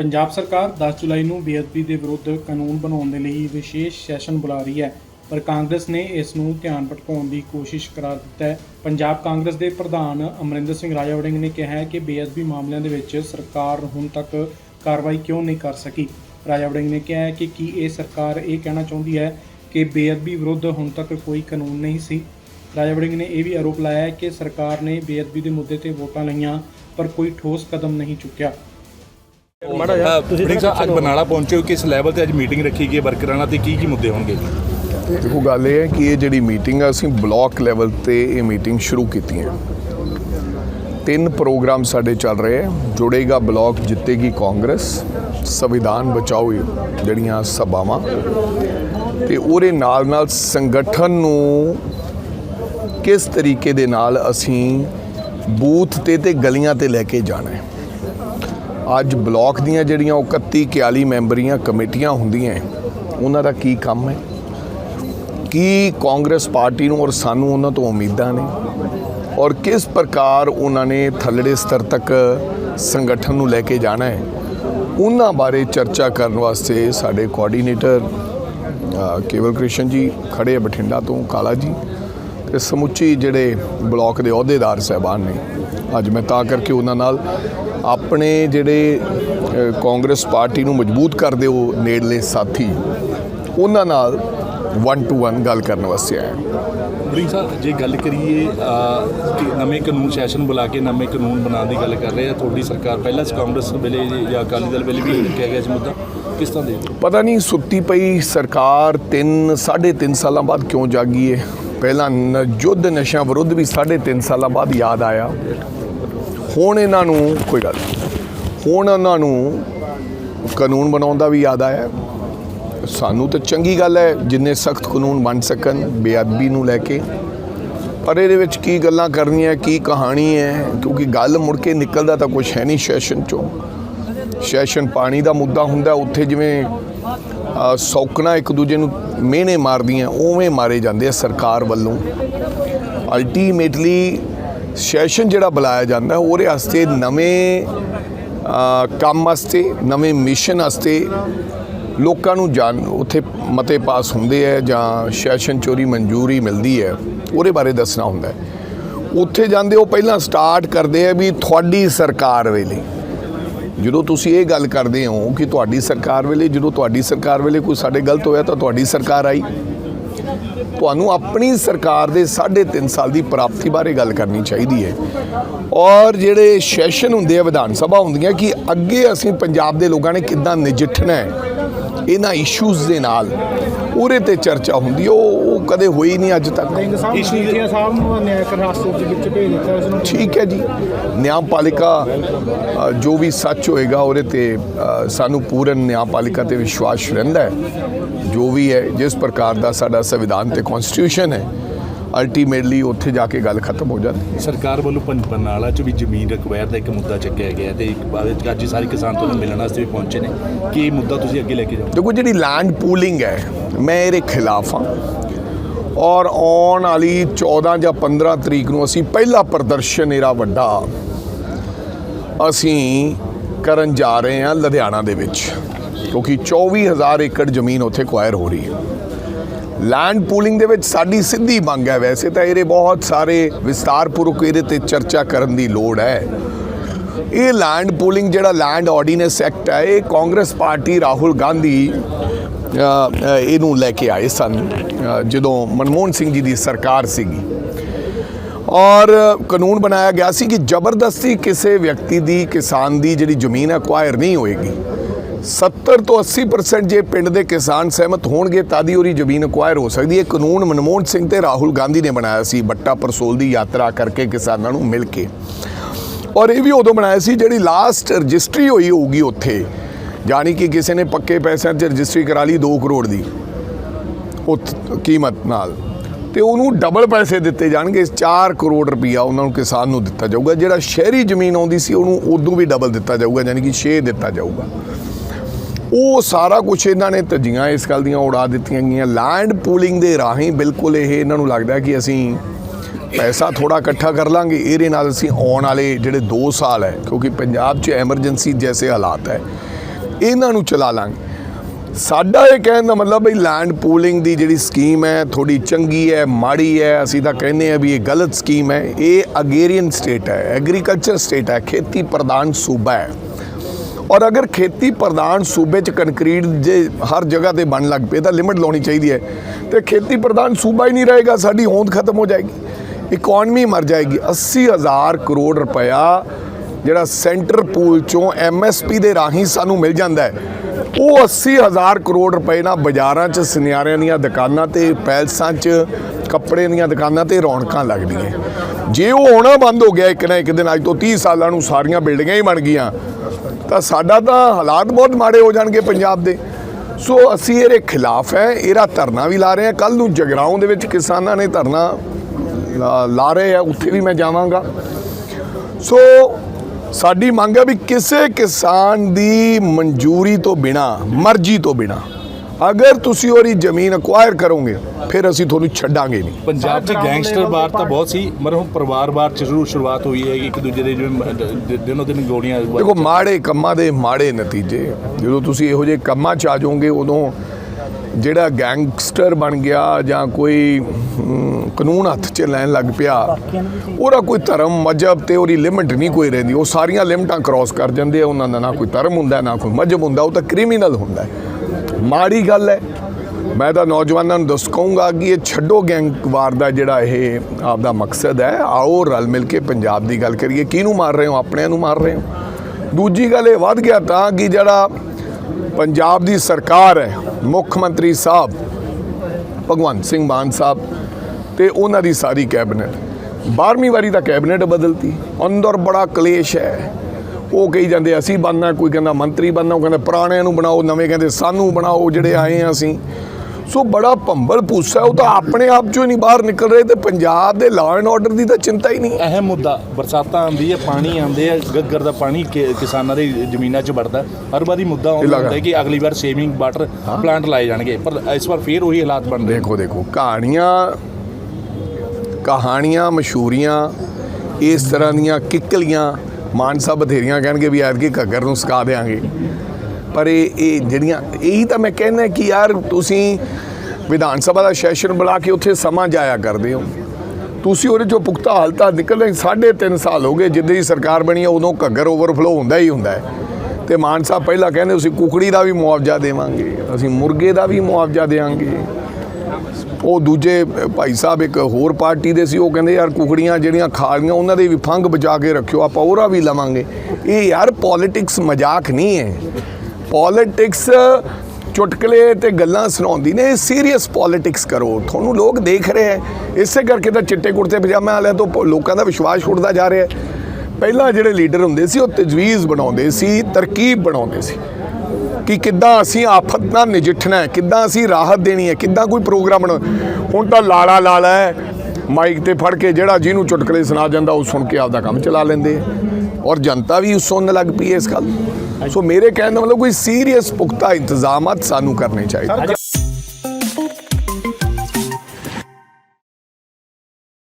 ਪੰਜਾਬ ਸਰਕਾਰ 10 ਜੁਲਾਈ ਨੂੰ ਬੇਅਦਬੀ ਦੇ ਵਿਰੁੱਧ ਕਾਨੂੰਨ ਬਣਾਉਣ ਦੇ ਲਈ ਵਿਸ਼ੇਸ਼ ਸੈਸ਼ਨ ਬੁਲਾ ਰਹੀ ਹੈ, ਪਰ ਕਾਂਗਰਸ ਨੇ ਇਸ ਨੂੰ ਧਿਆਨ ਭਟਕਾਉਣ ਦੀ ਕੋਸ਼ਿਸ਼ ਕਰਾਰ ਦਿੱਤਾ ਹੈ। ਪੰਜਾਬ ਕਾਂਗਰਸ ਦੇ ਪ੍ਰਧਾਨ ਅਮਰਿੰਦਰ ਸਿੰਘ ਰਾਜਾ ਵੜਿੰਗ ਨੇ ਕਿਹਾ ਹੈ ਕਿ ਬੇਅਦਬੀ ਮਾਮਲਿਆਂ ਦੇ ਵਿੱਚ ਸਰਕਾਰ ਹੁਣ ਤੱਕ ਕਾਰਵਾਈ ਕਿਉਂ ਨਹੀਂ ਕਰ ਸਕੀ। ਰਾਜਾ ਵੜਿੰਗ ਨੇ ਕਿਹਾ ਹੈ ਕਿ ਕੀ ਇਹ ਸਰਕਾਰ ਇਹ ਕਹਿਣਾ ਚਾਹੁੰਦੀ ਹੈ ਕਿ ਬੇਅਦਬੀ ਵਿਰੁੱਧ ਹੁਣ ਤੱਕ ਕੋਈ ਕਾਨੂੰਨ ਨਹੀਂ ਸੀ। ਰਾਜਾ ਵੜਿੰਗ ਨੇ ਇਹ ਵੀ ਆਰੋਪ ਲਾਇਆ ਹੈ ਕਿ ਸਰਕਾਰ ਨੇ ਬੇਅਦਬੀ ਦੇ ਮੁੱਦੇ ਤੇ ਵੋਟਾਂ ਲਈਆਂ, ਪਰ ਕੋਈ ਠੋਸ ਕਦਮ ਨਹੀਂ ਚੁੱਕਿਆ। ਤੁਸੀਂ ਸਾਹਿਬ ਅੱਜ ਬਰਨਾਲਾ ਪਹੁੰਚੇ ਹੋ ਕਿਸ ਲੈਵਲ ਤੇ ਅੱਜ ਮੀਟਿੰਗ ਰੱਖੀ ਗਈ ਹੈ ਵਰਕਰਾਂ ਨਾਲ ਤੇ ਕੀ ਕੀ ਮੁੱਦੇ ਹੋਣਗੇ? ਦੇਖੋ ਗੱਲ ਇਹ ਹੈ ਕਿ ਇਹ ਜਿਹੜੀ ਮੀਟਿੰਗ ਆ ਅਸੀਂ ਬਲਾਕ ਲੈਵਲ ਤੇ ਇਹ ਮੀਟਿੰਗ ਸ਼ੁਰੂ ਕੀਤੀ ਹੈ ਤਿੰਨ ਪ੍ਰੋਗਰਾਮ ਸਾਡੇ ਚੱਲ ਰਹੇ ਹੈ। ਜੁੜੇਗਾ ਬਲਾਕ ਜਿੱਤੇਗੀ ਕਾਂਗਰਸ। ਸੰਵਿਧਾਨ ਬਚਾਓ ਜਿਹੜੀਆਂ ਸਭਾਵਾਂ। ਤੇ ਉਹਦੇ ਨਾਲ ਨਾਲ ਸੰਗਠਨ ਨੂੰ ਕਿਸ ਤਰੀਕੇ ਦੇ ਨਾਲ ਅਸੀਂ ਬੂਥ ਤੇ ਤੇ ਗਲੀਆਂ ਤੇ ਲੈ ਕੇ ਜਾਣਾ ਹੈ? ਅੱਜ ਬਲਾਕ ਦੀਆਂ ਜਿਹੜੀਆਂ ਉਹ 31 41 ਮੈਂਬਰੀਆਂ ਕਮੇਟੀਆਂ ਹੁੰਦੀਆਂ ਉਹਨਾਂ ਦਾ ਕੀ ਕੰਮ ਹੈ? ਕੀ ਕਾਂਗਰਸ ਪਾਰਟੀ ਨੂੰ ਔਰ ਸਾਨੂੰ ਉਹਨਾਂ ਤੋਂ ਉਮੀਦਾਂ ਨੇ? ਔਰ ਕਿਸ ਪ੍ਰਕਾਰ ਉਹਨਾਂ ਨੇ ਥੱਲੜੇ ਸਤਰ ਤੱਕ ਸੰਗਠਨ ਨੂੰ ਲੈ ਕੇ ਜਾਣਾ ਹੈ? ਉਹਨਾਂ ਬਾਰੇ ਚਰਚਾ ਕਰਨ ਵਾਸਤੇ ਸਾਡੇ ਕੋਆਰਡੀਨੇਟਰ ਕੇਵਲ ਕ੍ਰਿਸ਼ਨ ਜੀ ਖੜੇ ਆ ਬਠਿੰਡਾ ਤੋਂ, ਕਾਲਾ ਜੀ ਤੇ ਸਮੁੱਚੀ ਜਿਹੜੇ ਬਲਾਕ ਦੇ ਅਹੁਦੇਦਾਰ ਸਹਿਬਾਨ ਨੇ। ਅੱਜ ਮੈਂ ਤਾਂ ਕਰਕੇ ਉਹਨਾਂ ਨਾਲ ਆਪਣੇ ਜਿਹੜੇ ਕਾਂਗਰਸ ਪਾਰਟੀ ਨੂੰ ਮਜ਼ਬੂਤ ਕਰਦੇ ਉਹ ਨੇੜਲੇ ਸਾਥੀ ਉਹਨਾਂ ਨਾਲ 1 ਟੂ 1 ਗੱਲ ਕਰਨ ਵਾਸਤੇ ਆਇਆ। ਬ੍ਰਿੰਗ ਸਾਹਿਬ ਜੇ ਗੱਲ ਕਰੀਏ ਨਵੇਂ ਕਾਨੂੰਨ ਸੈਸ਼ਨ ਬੁਲਾ ਕੇ ਨਵੇਂ ਕਾਨੂੰਨ ਬਣਾਉਣ ਦੀ ਗੱਲ ਕਰ ਰਹੇ ਆ ਤੁਹਾਡੀ ਸਰਕਾਰ ਪਹਿਲਾਂ ਚ ਕਾਂਗਰਸ ਵੇਲੇ ਜਾਂ ਅਕਾਲੀ ਦਲ ਵੇਲੇ ਵੀ ਰੱਖਿਆ ਗਿਆ ਸੀ ਮੁੱਦਾ ਕਿਸ ਤਰ੍ਹਾਂ ਦੇ ਪਤਾ ਨਹੀਂ ਸੁੱਤੀ ਪਈ ਸਰਕਾਰ 3 3.5 ਸਾਲਾਂ ਬਾਅਦ ਕਿਉਂ ਜਾਗੀ ਹੈ ਪਹਿਲਾਂ ਯੁੱਧ ਨਸ਼ਿਆਂ ਵਿਰੁੱਧ ਵੀ 3.5 ਸਾਲਾਂ ਬਾਅਦ ਯਾਦ ਆਇਆ। ਹੁਣ ਇਹਨਾਂ ਨੂੰ ਕੋਈ ਗੱਲ ਨਹੀਂ। ਹੁਣ ਉਹਨਾਂ ਨੂੰ ਕਾਨੂੰਨ ਬਣਾਉਣ ਦਾ ਵੀ ਯਾਦ ਆਇਆ ਸਾਨੂੰ ਤਾਂ ਚੰਗੀ ਗੱਲ ਹੈ ਜਿੰਨੇ ਸਖਤ ਕਾਨੂੰਨ ਬਣ ਸਕਣ, ਬੇਅਦਬੀ ਨੂੰ ਲੈ ਕੇ। ਪਰ ਇਹਦੇ ਵਿੱਚ ਕੀ ਗੱਲਾਂ ਕਰਨੀਆਂ, ਕੀ ਕਹਾਣੀ ਹੈ? ਕਿਉਂਕਿ ਗੱਲ ਮੁੜ ਕੇ ਨਿਕਲਦਾ ਤਾਂ ਕੁਝ ਹੈ ਨਹੀਂ ਸੈਸ਼ਨ ਚੋਂ। ਸੈਸ਼ਨ ਪਾਣੀ ਦਾ ਮੁੱਦਾ ਹੁੰਦਾ, ਉੱਥੇ ਜਿਵੇਂ ਸੌਕਣਾ ਇੱਕ ਦੂਜੇ ਨੂੰ ਮਿਹਣੇ ਮਾਰਦੀਆਂ, ਉਵੇਂ ਮਾਰੇ ਜਾਂਦੇ ਆ ਸਰਕਾਰ ਵੱਲੋਂ। ਅਲਟੀਮੇਟਲੀ ਸੈਸ਼ਨ ਜਿਹੜਾ ਬੁਲਾਇਆ ਜਾਂਦਾ, ਉਹਦੇ ਵਾਸਤੇ ਨਵੇਂ ਕੰਮ ਵਾਸਤੇ, ਨਵੇਂ ਮਿਸ਼ਨ ਵਾਸਤੇ ਲੋਕਾਂ ਨੂੰ ਜਾਣ, ਉੱਥੇ ਮਤੇ ਪਾਸ ਹੁੰਦੇ ਆ ਜਾਂ ਸੈਸ਼ਨ ਚੋਰੀ ਮਨਜ਼ੂਰੀ ਮਿਲਦੀ ਹੈ, ਉਹਦੇ ਬਾਰੇ ਦੱਸਣਾ ਹੁੰਦਾ ਹੈ। ਉੱਥੇ ਜਾਂਦੇ ਉਹ ਪਹਿਲਾਂ ਸਟਾਰਟ ਕਰਦੇ ਆ ਵੀ ਤੁਹਾਡੀ ਸਰਕਾਰ ਵੇਲੇ। ਜਦੋਂ ਤੁਸੀਂ ਇਹ ਗੱਲ ਕਰਦੇ ਹੋ ਕਿ ਤੁਹਾਡੀ ਸਰਕਾਰ ਵੇਲੇ, ਜਦੋਂ ਤੁਹਾਡੀ ਸਰਕਾਰ ਵੇਲੇ ਕੋਈ ਸਾਡੇ ਗਲਤ ਹੋਇਆ ਤਾਂ ਤੁਹਾਡੀ ਸਰਕਾਰ ਆਈ। ਤੁਹਾਨੂੰ ਆਪਣੀ ਸਰਕਾਰ ਦੇ 3.5 ਸਾਲ ਦੀ ਪ੍ਰਾਪਤੀ ਬਾਰੇ ਗੱਲ ਕਰਨੀ ਚਾਹੀਦੀ ਹੈ। ਔਰ ਜਿਹੜੇ ਸੈਸ਼ਨ ਹੁੰਦੇ ਆ, ਵਿਧਾਨ ਸਭਾ ਹੁੰਦੀਆਂ, ਕਿ ਅੱਗੇ ਅਸੀਂ ਪੰਜਾਬ ਦੇ ਲੋਕਾਂ ਨੇ ਕਿੱਦਾਂ ਨਜਿੱਠਣਾ ਹੈ ਇਹਨਾਂ ਇਸ਼ੂਜ਼ ਦੇ ਨਾਲ ਉਹਦੇ ਤੇ ਚਰਚਾ ਹੁੰਦੀ। ਉਹ ਉਹ ਕਦੇ ਹੋਈ ਨਹੀਂ ਅੱਜ ਤੱਕ। ਇਸ਼ੂ ਸਾਹਿਬ ਨੂੰ ਨਿਆਇਕ ਹਿਰਾਸਤ ਦੇ ਵਿੱਚ ਭੇਜ ਦਿੱਤਾ ਉਸ ਨੂੰ। ਠੀਕ ਹੈ ਜੀ। ਨਿਆਂਪਾਲਿਕਾ ਜੋ ਵੀ ਸੱਚ ਹੋਏਗਾ ਉਹਦੇ ਤੇ ਸਾਨੂੰ ਪੂਰਨ ਨਿਆਂਪਾਲਿਕਾ ਤੇ ਵਿਸ਼ਵਾਸ ਰਹਿੰਦਾ ਹੈ। ਜੋ ਵੀ ਹੈ ਜਿਸ ਪ੍ਰਕਾਰ ਦਾ ਸਾਡਾ ਸੰਵਿਧਾਨ ਤੇ ਕਨਸਟੀਟਿਊਸ਼ਨ ਹੈ ਅਲਟੀਮੇਟਲੀ ਉੱਥੇ ਜਾ ਕੇ ਗੱਲ ਖਤਮ ਹੋ ਜਾਂਦੀ ਸਰਕਾਰ ਵੱਲੋਂ ਪੰਜ ਬਰਨਾਲਾ ਚ ਵੀ ਜ਼ਮੀਨ ਰਿਕਵਾਇਰ ਦਾ ਇੱਕ ਮੁੱਦਾ ਚੱਕਿਆ ਗਿਆ ਤੇ ਇੱਕ ਬਾਅਦ ਵਿੱਚ ਅੱਜ ਸਾਰੇ ਕਿਸਾਨ ਤੁਹਾਨੂੰ ਮਿਲਣ ਵਾਸਤੇ ਵੀ ਪਹੁੰਚੇ ਨੇ। ਕਿ ਇਹ ਮੁੱਦਾ ਤੁਸੀਂ ਅੱਗੇ ਲੈ ਕੇ ਜਾਓ ਦੇਖੋ ਜਿਹੜੀ ਲੈਂਡ ਪੂਲਿੰਗ ਹੈ ਮੈਂ ਇਹਦੇ ਖਿਲਾਫ ਹਾਂ। ਔਰ ਆਉਣ ਵਾਲੀ 14 ਜਾਂ 15 ਤਰੀਕ ਨੂੰ ਅਸੀਂ ਪਹਿਲਾ ਪ੍ਰਦਰਸ਼ਨ ਇਹਦਾ ਵੱਡਾ ਅਸੀਂ ਕਰਨ ਜਾ ਰਹੇ ਹਾਂ ਲੁਧਿਆਣਾ ਦੇ ਵਿੱਚ। ਕਿਉਂਕਿ 24000 ਏਕੜ ਜ਼ਮੀਨ ਉੱਥੇ ਕੁਆਇਰ ਹੋ ਰਹੀ ਹੈ। ਲੈਂਡ ਪੂਲਿੰਗ ਦੇ ਵਿੱਚ ਸਾਡੀ ਸਿੱਧੀ ਮੰਗ ਹੈ ਵੈਸੇ ਤਾਂ ਇਹਦੇ ਬਹੁਤ ਸਾਰੇ ਵਿਸਤਾਰਪੂਰਵਕ ਇਹਦੇ ਤੇ ਚਰਚਾ ਕਰਨ ਦੀ ਲੋੜ ਹੈ। ਇਹ ਲੈਂਡ ਪੂਲਿੰਗ ਜਿਹੜਾ ਲੈਂਡ ਆਰਡੀਨੈਂਸ ਐਕਟ ਹੈ, ਇਹ ਕਾਂਗਰਸ ਪਾਰਟੀ ਰਾਹੁਲ ਗਾਂਧੀ ਇਹਨੂੰ ਲੈ ਕੇ ਆਏ ਸਨ ਜਦੋਂ ਮਨਮੋਹਨ ਸਿੰਘ ਜੀ ਦੀ ਸਰਕਾਰ ਸੀਗੀ। ਔਰ ਕਾਨੂੰਨ ਬਣਾਇਆ ਗਿਆ ਸੀ ਕਿ ਜ਼ਬਰਦਸਤੀ ਕਿਸੇ ਵਿਅਕਤੀ ਦੀ, ਕਿਸਾਨ ਦੀ ਜਿਹੜੀ ਜ਼ਮੀਨ ਐਕਵਾਇਰ ਨਹੀਂ ਹੋਏਗੀ। 70 ਤੋਂ 80% ਜੇ ਪਿੰਡ ਦੇ ਕਿਸਾਨ ਸਹਿਮਤ ਹੋਣਗੇ, ਤਾਂ ਦੀ ਉਹਦੀ ਜ਼ਮੀਨ ਐਕਵਾਇਰ ਹੋ ਸਕਦੀ ਹੈ। ਇਹ ਕਾਨੂੰਨ ਮਨਮੋਹਨ ਸਿੰਘ ਤੇ ਰਾਹੁਲ ਗਾਂਧੀ ਨੇ ਬਣਾਇਆ ਸੀ ਬੱਟਾ ਪਰਸੋਲ ਦੀ ਯਾਤਰਾ ਕਰਕੇ ਕਿਸਾਨਾਂ ਨੂੰ ਮਿਲ ਕੇ। ਔਰ ਇਹ ਵੀ ਉਦੋਂ ਬਣਾਇਆ ਸੀ ਜਿਹੜੀ ਲਾਸਟ ਰਜਿਸਟਰੀ ਹੋਈ ਹੋਊਗੀ ਉੱਥੇ। ਜਾਣੀ ਕਿ ਕਿਸੇ ਨੇ ਪੱਕੇ ਪੈਸਿਆਂ 'ਚ ਰਜਿਸਟਰੀ ਕਰਾ ਲਈ 2 ਕਰੋੜ ਦੀ। ਉਹ ਕੀਮਤ ਨਾਲ। ਤੇ ਉਹਨੂੰ ਡਬਲ ਪੈਸੇ ਦਿੱਤੇ ਜਾਣਗੇ 4 ਕਰੋੜ ਰੁਪਈਆ ਉਹਨਾਂ ਨੂੰ ਕਿਸਾਨ ਨੂੰ ਦਿੱਤਾ ਜਾਊਗਾ। ਜਿਹੜਾ ਸ਼ਹਿਰੀ ਜ਼ਮੀਨ ਆਉਂਦੀ ਸੀ, ਉਹਨੂੰ ਉਦੋਂ ਵੀ ਡਬਲ ਦਿੱਤਾ ਜਾਊਗਾ, ਯਾਨੀ ਕਿ 6 ਦਿੱਤਾ ਜਾਊਗਾ। ਉਹ ਸਾਰਾ ਕੁਝ ਇਹਨਾਂ ਨੇ ਧੱਜੀਆਂ ਇਸ ਗੱਲ ਦੀਆਂ, ਉਡਾ ਦਿੱਤੀਆਂ ਗਈਆਂ। ਲੈਂਡ ਪੂਲਿੰਗ ਦੇ ਰਾਹੀਂ ਬਿਲਕੁਲ ਇਹ ਇਹਨਾਂ ਨੂੰ ਲੱਗਦਾ ਕਿ ਅਸੀਂ ਪੈਸਾ ਥੋੜਾ ਇਕੱਠਾ ਕਰ ਲਾਂਗੇ। ਇਹਦੇ ਨਾਲ ਅਸੀਂ ਆਉਣ ਵਾਲੇ ਜਿਹੜੇ 2 ਸਾਲ ਹੈ, ਕਿਉਂਕਿ ਪੰਜਾਬ 'ਚ ਐਮਰਜੈਂਸੀ ਜੈਸੇ ਹਾਲਾਤ ਹੈ, ਇਹਨਾਂ ਨੂੰ ਚਲਾ ਲਾਂਗੇ। ਸਾਡਾ ਇਹ ਕਹਿਣ ਦਾ ਮਤਲਬ ਵੀ ਲੈਂਡ ਪੂਲਿੰਗ ਦੀ ਜਿਹੜੀ ਸਕੀਮ ਹੈ ਥੋੜੀ ਚੰਗੀ ਹੈ, ਮਾੜੀ ਹੈ, ਅਸੀਂ ਤਾਂ ਕਹਿੰਦੇ ਆ ਵੀ ਇਹ ਗਲਤ ਸਕੀਮ ਹੈ। ਇਹ ਅਗੇਰੀਅਨ ਸਟੇਟ ਹੈ ਐਗਰੀਕਲਚਰ ਸਟੇਟ ਹੈ, ਖੇਤੀ ਪ੍ਰਧਾਨ ਸੂਬਾ ਹੈ। ਔਰ ਅਗਰ ਖੇਤੀ ਪ੍ਰਧਾਨ ਸੂਬੇ 'ਚ ਕੰਕਰੀਟ ਜੇ ਹਰ ਜਗ੍ਹਾ ਤੇ ਬਣ ਲੱਗ ਪਏ ਤਾਂ ਲਿਮਿਟ ਲਾਉਣੀ ਚਾਹੀਦੀ ਹੈ। ਤੇ ਖੇਤੀ ਪ੍ਰਧਾਨ ਸੂਬਾ ਹੀ ਨਹੀਂ ਰਹੇਗਾ, ਸਾਡੀ ਹੋਂਦ ਖਤਮ ਹੋ ਜਾਏਗੀ। ਇਕਨੋਮੀ ਮਰ ਜਾਏਗੀ। 80000 ਕਰੋੜ ਰੁਪਇਆ ਜਿਹੜਾ ਸੈਂਟਰ ਪੂਲ ਚੋਂ ਐਮਐਸਪੀ ਦੇ ਰਾਹੀਂ ਸਾਨੂੰ ਮਿਲ ਜਾਂਦਾ ਹੈ। ਉਹ 80000 ਕਰੋੜ ਰੁਪਏ ਨਾਲ ਬਾਜ਼ਾਰਾਂ 'ਚ, ਸੁਨਿਆਰਿਆਂ ਦੀਆਂ ਦੁਕਾਨਾਂ ਤੇ, ਪੈਲਸਾਂ 'ਚ, ਕੱਪੜੇ ਦੀਆਂ ਦੁਕਾਨਾਂ ਤੇ ਰੌਣਕਾਂ ਲੱਗਦੀਆਂ। ਜੇ ਉਹ ਆਉਣਾ ਬੰਦ ਹੋ ਗਿਆ ਇੱਕ ਨਾ ਇੱਕ ਦਿਨ, ਅੱਜ ਤੋਂ 30 ਸਾਲਾਂ ਨੂੰ ਸਾਰੀਆਂ ਬਿਲਡਿੰਗਾਂ ਹੀ ਬਣ ਗਈਆਂ। ਤਾਂ ਸਾਡਾ ਤਾਂ ਹਾਲਾਤ ਬਹੁਤ ਮਾੜੇ ਹੋ ਜਾਣਗੇ ਪੰਜਾਬ ਦੇ। ਸੋ ਅਸੀਂ ਇਹਦੇ ਖਿਲਾਫ ਹੈ, ਇਹਦਾ ਧਰਨਾ ਵੀ ਲਾ ਰਹੇ ਹਾਂ। ਕੱਲ ਨੂੰ ਜਗਰਾਉਂ ਦੇ ਵਿੱਚ ਕਿਸਾਨਾਂ ਨੇ ਧਰਨਾ ਲਾ- ਲਾ ਰਹੇ ਆ, ਉੱਥੇ ਵੀ ਮੈਂ ਜਾਵਾਂਗਾ। ਸੋ ਸਾਡੀ ਮੰਗ ਹੈ ਵੀ ਕਿਸੇ ਕਿਸਾਨ ਦੀ ਮਨਜ਼ੂਰੀ ਤੋਂ ਬਿਨਾ, ਮਰਜ਼ੀ ਤੋਂ ਬਿਨਾ ਅਗਰ ਤੁਸੀਂ ਉਹਦੀ ਜ਼ਮੀਨ ਅਕਵਾਇਰ ਕਰੋਗੇ ਫਿਰ ਅਸੀਂ ਤੁਹਾਨੂੰ ਛੱਡਾਂਗੇ ਨਹੀਂ। ਪੰਜਾਬ 'ਚ ਗੈਂਗਸਟਰ ਬਾਰ ਤਾਂ ਬਹੁਤ ਸੀ ਮਰ ਹੁਣ ਪਰਿਵਾਰ ਬਾਰ 'ਚ ਜ਼ਰੂਰ ਸ਼ੁਰੂਆਤ ਹੋਈ ਹੈ ਇੱਕ ਦੂਜੇ ਦੇ ਜਿਵੇਂ ਦਿਨੋਂ ਦਿਨ ਗੋਲੀਆਂ ਦੇਖੋ ਮਾੜੇ ਕੰਮਾਂ ਦੇ ਮਾੜੇ ਨਤੀਜੇ। ਜਦੋਂ ਤੁਸੀਂ ਇਹੋ ਜਿਹੇ ਕੰਮਾਂ 'ਚ ਆ ਜਾਓਗੇ ਉਦੋਂ ਜਿਹੜਾ ਗੈਂਗਸਟਰ ਬਣ ਗਿਆ ਜਾਂ ਕੋਈ ਕਾਨੂੰਨ ਹੱਥ 'ਚ ਲੈਣ ਲੱਗ ਪਿਆ ਉਹਦਾ ਕੋਈ ਧਰਮ ਮਜਹਬ ਤੇ ਉਹਦੀ ਲਿਮਿਟ ਨਹੀਂ ਕੋਈ ਰਹਿੰਦੀ। ਉਹ ਸਾਰੀਆਂ ਲਿਮਟਾਂ ਕ੍ਰਾਸ ਕਰ ਜਾਂਦੇ ਆ ਉਹਨਾਂ ਦਾ ਨਾ ਕੋਈ ਧਰਮ ਹੁੰਦਾ ਨਾ ਕੋਈ ਮਜਹਬ ਹੁੰਦਾ ਉਹ ਤਾਂ ਕ੍ਰਿਮੀਨਲ ਹੁੰਦਾ ਹੈ। ਮਾੜੀ ਗੱਲ ਹੈ। ਮੈਂ ਤਾਂ ਨੌਜਵਾਨਾਂ ਨੂੰ ਦੱਸ ਕਹੂੰਗਾ ਕਿ ਇਹ ਛੱਡੋ ਗੈਂਗਵਾਰ ਦਾ ਜਿਹੜਾ ਇਹ ਆਪਦਾ ਮਕਸਦ ਹੈ। ਆਓ ਰਲ ਮਿਲ ਕੇ ਪੰਜਾਬ ਦੀ ਗੱਲ ਕਰੀਏ। ਕਿਹਨੂੰ ਮਾਰ ਰਹੇ ਹੋ? ਆਪਣਿਆਂ ਨੂੰ ਮਾਰ ਰਹੇ ਹੋ? ਦੂਜੀ ਗੱਲ ਇਹ ਵੱਧ ਗਿਆ ਤਾਂ ਕਿ ਜਿਹੜਾ ਪੰਜਾਬ ਦੀ ਸਰਕਾਰ ਹੈ, ਮੁੱਖ ਮੰਤਰੀ ਸਾਹਿਬ, ਭਗਵੰਤ ਸਿੰਘ ਮਾਨ ਸਾਹਿਬ ਤੇ ਉਹਨਾਂ ਦੀ ਸਾਰੀ ਕੈਬਨਿਟ। 12ਵੀਂ ਵਾਰੀ ਤਾਂ ਕੈਬਨਿਟ ਬਦਲਤੀ। ਅੰਦਰ ਬੜਾ ਕਲੇਸ਼ ਹੈ। ਉਹ ਕਹੀ ਜਾਂਦੇ ਅਸੀਂ ਬਣਨਾ ਕੋਈ ਕਹਿੰਦਾ ਮੰਤਰੀ ਬਣਨਾ ਉਹ ਕਹਿੰਦਾ ਪੁਰਾਣਿਆਂ ਨੂੰ ਬਣਾਓ ਨਵੇਂ ਕਹਿੰਦੇ ਸਾਨੂੰ ਬਣਾਓ ਜਿਹੜੇ ਆਏ ਆ ਅਸੀਂ। ਸੋ ਬੜਾ ਭੰਬਲ ਭੂਸਾ ਉਹ ਤਾਂ ਆਪਣੇ ਆਪ ਚੋਂ ਹੀ ਨਹੀਂ ਬਾਹਰ ਨਿਕਲ ਰਹੇ ਤੇ ਪੰਜਾਬ ਦੇ ਲਾਅ ਐਂਡ ਆਰਡਰ ਦੀ ਤਾਂ ਚਿੰਤਾ ਹੀ ਨਹੀਂ। ਅਹਿਮ ਮੁੱਦਾ ਬਰਸਾਤਾਂ ਆਉਂਦੀ ਹੈ ਪਾਣੀ ਆਉਂਦੇ ਆ ਗੱਗਰ ਦਾ ਪਾਣੀ ਕਿਸਾਨਾਂ ਦੀ ਜ਼ਮੀਨਾਂ 'ਚ ਵੜਦਾ। ਹਰ ਵਾਰੀ ਮੁੱਦਾ ਹੁੰਦਾ ਹੈ ਕਿ ਅਗਲੀ ਵਾਰ ਸੇਵਿੰਗ ਵਾਟਰ ਪਲਾਂਟ ਲਾਏ ਜਾਣਗੇ ਪਰ ਇਸ ਵਾਰ ਫੇਰ ਉਹੀ ਹਾਲਾਤ ਬਣ ਰਹੇ ਦੇਖੋ ਦੇਖੋ ਕਹਾਣੀਆਂ ਕਹਾਣੀਆਂ ਮਸ਼ਹੂਰੀਆਂ ਇਸ ਤਰ੍ਹਾਂ ਦੀਆਂ ਕਿੱਕਲੀਆਂ ਮਾਨ ਸਾਹਿਬ ਬਥੇਰੀਆਂ ਕਹਿਣਗੇ ਵੀ ਐਤਕੀ ਘੱਗਰ ਨੂੰ ਸਕਾ ਦੇਾਂਗੇ ਪਰ ਇਹ ਇਹ ਜਿਹੜੀਆਂ ਇਹੀ ਤਾਂ ਮੈਂ ਕਹਿੰਦਾ ਕਿ ਯਾਰ ਤੁਸੀਂ ਵਿਧਾਨ ਸਭਾ ਦਾ ਸੈਸ਼ਨ ਬੁਲਾ ਕੇ ਉੱਥੇ ਸਮਾਂ ਜਾਇਆ ਕਰਦੇ ਹੋ। ਤੁਸੀਂ ਉਹਦੇ ਚੋਂ ਪੁਖਤਾ ਹਾਲਤਾਂ ਨਿਕਲੇ ਸਾਢੇ ਤਿੰਨ ਸਾਲ ਹੋ ਗਏ ਜਿੱਦਾਂ ਦੀ ਸਰਕਾਰ ਬਣੀ ਹੈ ਉਦੋਂ ਘੱਗਰ ਓਵਰਫਲੋ ਹੁੰਦਾ ਹੀ ਹੁੰਦਾ ਹੈ। ਤੇ ਮਾਨ ਸਾਹਿਬ ਪਹਿਲਾਂ ਕਹਿੰਦੇ ਅਸੀਂ ਕੁਕੜੀ ਦਾ ਵੀ ਮੁਆਵਜ਼ਾ ਦੇਵਾਂਗੇ, ਅਸੀਂ ਮੁਰਗੇ ਦਾ ਵੀ ਮੁਆਵਜ਼ਾ ਦੇਵਾਂਗੇ। ਉਹ ਦੂਜੇ ਭਾਈ ਸਾਹਿਬ ਇੱਕ ਹੋਰ ਪਾਰਟੀ ਦੇ ਸੀ, ਉਹ ਕਹਿੰਦੇ ਯਾਰ ਕੁਕੜੀਆਂ ਜਿਹੜੀਆਂ ਖਾ ਲਈਆਂ ਉਹਨਾਂ ਦੇ ਵੀ ਫੰਗ ਬਚਾ ਕੇ ਰੱਖਿਓ, ਆਪਾਂ ਉਹਰਾ ਵੀ ਲਵਾਂਗੇ। ਇਹ ਯਾਰ ਪੋਲਿਟਿਕਸ ਮਜ਼ਾਕ ਨਹੀਂ ਹੈ। ਪੋਲਿਟਿਕਸ ਚੁਟਕਲੇ ਤੇ ਗੱਲਾਂ ਸੁਣਾਉਂਦੀ ਨੇ ਸੀਰੀਅਸ ਪੋਲਿਟਿਕਸ ਕਰੋ। ਤੁਹਾਨੂੰ ਲੋਕ ਦੇਖ ਰਹੇ ਹੈ। ਇਸੇ ਕਰਕੇ ਤਾਂ ਚਿੱਟੇ ਕੁੜਤੇ ਪਜਾਮੇ ਵਾਲਿਆਂ ਤੋਂ ਪ- ਲੋਕਾਂ ਦਾ ਵਿਸ਼ਵਾਸ ਉੱਠਦਾ ਜਾ ਰਿਹਾ ਹੈ। ਪਹਿਲਾਂ ਜਿਹੜੇ ਲੀਡਰ ਹੁੰਦੇ ਸੀ, ਉਹ ਤਜਵੀਜ਼ ਬਣਾਉਂਦੇ ਸੀ, ਤਰਕੀਬ ਬਣਾਉਂਦੇ ਸੀ। ਕਿ ਕਿੱਦਾਂ ਅਸੀਂ ਆਫਤ ਨਾਲ ਨਜਿੱਠਣਾ ਹੈ ਕਿੱਦਾਂ ਅਸੀਂ ਰਾਹਤ ਦੇਣੀ ਹੈ ਕਿੱਦਾਂ ਕੋਈ ਪ੍ਰੋਗਰਾਮ ਹੁਣ ਤਾਂ ਲਾਲਾ ਲਾਲਾ ਹੈ ਮਾਈਕ ਤੇ ਫੜ ਕੇ ਜਿਹੜਾ ਜਿਹਨੂੰ ਚੁਟਕਲੇ ਸੁਣਾ ਜਾਂਦਾ ਉਹ ਸੁਣ ਕੇ ਆਪਦਾ ਕੰਮ ਚਲਾ ਲੈਂਦੇ। ਔਰ ਜਨਤਾ ਵੀ ਸੁਣਨ ਲੱਗ ਪਈ ਇਸ ਗੱਲ ਸੋ ਮੇਰੇ ਕਹਿਣ ਦਾ ਮਤਲਬ ਕੋਈ ਸੀਰੀਅਸ ਪੁਖਤਾ ਇੰਤਜ਼ਾਮਾਤ ਸਾਨੂੰ ਕਰਨੇ ਚਾਹੀਦੇ।